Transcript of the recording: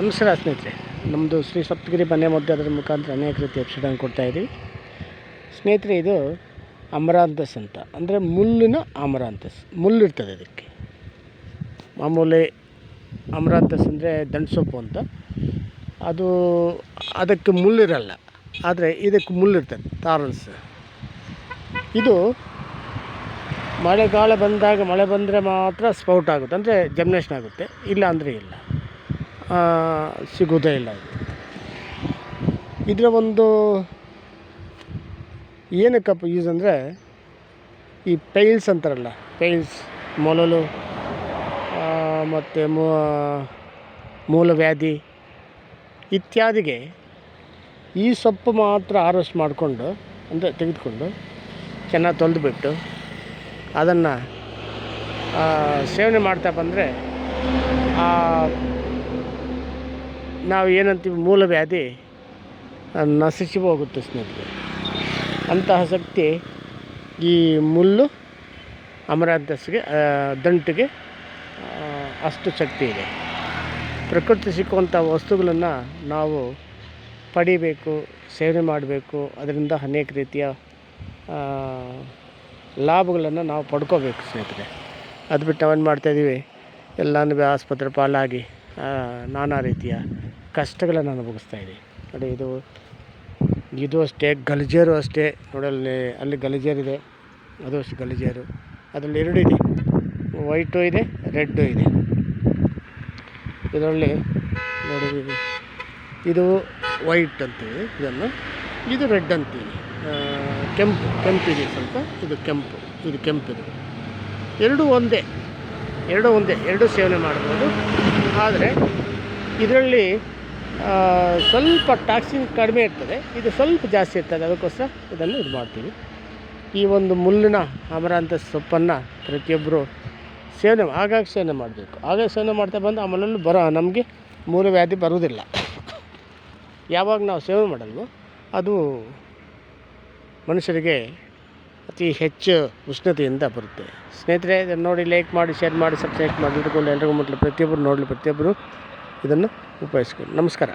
ನಮಸ್ಕಾರ ಸ್ನೇಹಿತರೆ ನಮ್ಮದು ಶ್ರೀ ಸಪ್ತಗಿರಿ ಮನೆ ಮದ್ದು ಅದರ ಮುಖಾಂತರ ಅನೇಕ ರೀತಿ ಯಕ್ಷಗಾನ ಕೊಡ್ತಾ ಇದ್ದೀವಿ ಸ್ನೇಹಿತರೆ, ಇದು ಅಮರಾಂತಸ್ ಅಂತ. ಅಂದರೆ ಮುಳ್ಳಿನ ಅಮರಾಂತಸ್ ಮುಳ್ಳಿರ್ತದೆ ಇದಕ್ಕೆ. ಮಾಮೂಲಿ ಅಮರಾಂತಸ್ ಅಂದರೆ ದಂಡಸೊಪ್ಪು ಅಂತ. ಅದು ಅದಕ್ಕೆ ಮುಳ್ಳಿರಲ್ಲ ಆದರೆ ಇದಕ್ಕೆ ಮುಳ್ಳಿರ್ತದೆ ತಾರಲ್ಸ್. ಇದು ಮಳೆಗಾಲ ಬಂದಾಗ, ಮಳೆ ಬಂದರೆ ಮಾತ್ರ ಸ್ಪೌಟ್ ಆಗುತ್ತೆ. ಅಂದರೆ ಜಮ್ನೇಷನ್ ಆಗುತ್ತೆ. ಇಲ್ಲ ಅಂದರೆ ಇಲ್ಲ. ಸಿಗೋದೇ ಇಲ್ಲ ಇದರ ಒಂದು ಏನಕ್ಕಪ್ಪ ಯೂಸ್ ಅಂದರೆ ಈ ಪೈಲ್ಸ್ ಅಂತಾರಲ್ಲ ಪೈಲ್ಸ್ ಮೊಲಲು ಮತ್ತು ಮೂಲವ್ಯಾಧಿ ಇತ್ಯಾದಿಗೆ ಈ ಸೊಪ್ಪು ಮಾತ್ರ ಆರೆಸ್ಟ್ ಮಾಡಿಕೊಂಡು, ಅಂದರೆ ತೆಗೆದುಕೊಂಡು ಚೆನ್ನಾಗಿ ತೊಳೆದುಬಿಟ್ಟು ಅದನ್ನು ಸೇವನೆ ಮಾಡ್ತಾ ಬಂದರೆ ನಾವು ಏನಂತೀವಿ ಮೂಲವ್ಯಾಧಿ ವ್ಯಾಧಿ ನಶಿಸಿ ಹೋಗುತ್ತೆ ಸ್ನೇಹಿತರೆ. ಅಂತಹ ಶಕ್ತಿ ಈ ಮುಳ್ಳು ಅಮರಾಂತಸ್ಗೆ ದಂಟಿಗೆ ಅಷ್ಟು ಶಕ್ತಿ ಇದೆ. ಪ್ರಕೃತಿ ಸಿಕ್ಕುವಂಥ ವಸ್ತುಗಳನ್ನು ನಾವು ಪಡಿಬೇಕು, ಸೇವನೆ ಮಾಡಬೇಕು, ಅದರಿಂದ ಅನೇಕ ರೀತಿಯ ಲಾಭಗಳನ್ನು ನಾವು ಪಡ್ಕೋಬೇಕು ಸ್ನೇಹಿತರೆ. ಅದು ಬಿಟ್ಟು ನಾವೇನು ಮಾಡ್ತಾಯಿದ್ದೀವಿ ಎಲ್ಲನೂ ಆಸ್ಪತ್ರೆ ಪಾಲಾಗಿ ನಾನಾ ರೀತಿಯ ಕಷ್ಟಗಳನ್ನು ಅನುಭವಿಸ್ತಾ ಇದೆ ನೋಡಿ, ಇದು ಇದು ಅಷ್ಟೇ, ಗಲಿಜೇರು ಅಷ್ಟೇ. ನೋಡಿ, ಅಲ್ಲಿ ಅಲ್ಲಿ ಗಲಿಜೇರಿದೆ ಅದು ಅಷ್ಟೇ ಗಲಿಜೇರು. ಅದರಲ್ಲಿ ಎರಡು ಇದೆ. ವೈಟು ಇದೆ, ರೆಡ್ಡು ಇದೆ. ಇದರಲ್ಲಿ, ನೋಡಿ, ಇದು- ಇದು ವೈಟ್ ಅಂತೀವಿ ಇದನ್ನು. ಇದು ರೆಡ್ ಅಂತೀವಿ. ಕೆಂಪು ಕೆಂಪು ಕೆಂಪಿದೆ ಸ್ವಲ್ಪ. ಇದು ಕೆಂಪು ಇದು ಕೆಂಪು ಇದೆ. ಎರಡು ಒಂದೇ. ಎರಡೂ ಒಂದೇ. ಎರಡೂ ಸೇವನೆ ಮಾಡ್ಬೋದು. ಆದರೆ, ಇದರಲ್ಲಿ ಸ್ವಲ್ಪ ಟಾಕ್ಸಿನ್ ಕಡಿಮೆ ಇರ್ತದೆ. ಇದು ಸ್ವಲ್ಪ ಜಾಸ್ತಿ ಇರ್ತದೆ. ಅದಕ್ಕೋಸ್ಕರ ಇದನ್ನು ಇದು ಮಾಡ್ತೀವಿ. ಈ ಒಂದು ಮುಳ್ಳಿನ, ಅಮರಾಂತ ಸೊಪ್ಪನ್ನು ಪ್ರತಿಯೊಬ್ಬರು ಸೇವನೆ ಆಗಾಗ ಸೇವನೆ ಮಾಡಬೇಕು. ಆಗಾಗ ಸೇವನೆ ಮಾಡ್ತಾ ಬಂದು ಆಮೇಲೆ ಬರೋ, ನಮಗೆ ಮೂಲವ್ಯಾಧಿ ಬರುವುದಿಲ್ಲ. ಯಾವಾಗ ನಾವು ಸೇವನೆ ಮಾಡಲ್ವೋ, ಅದು ಮನುಷ್ಯರಿಗೆ ಅತಿ ಹೆಚ್ಚು ಉಷ್ಣತೆಯಿಂದ ಬರುತ್ತೆ. ಸ್ನೇಹಿತರೆ ನೋಡಿ ಲೈಕ್ ಮಾಡಿ ಶೇರ್ ಮಾಡಿ ಸಬ್ಸ್ಕ್ರೈಬ್ ಮಾಡಿ, ಇಟ್ಕೊಂಡು ಎಲ್ರಿಗೂ ಮುಟ್ಲಿ ಪ್ರತಿಯೊಬ್ಬರು ನೋಡಲಿ. ಪ್ರತಿಯೊಬ್ಬರು ಇದನ್ನು ಉಪಯೋಗಿಸ್ಕೊಳ್ಳಿ. ನಮಸ್ಕಾರ.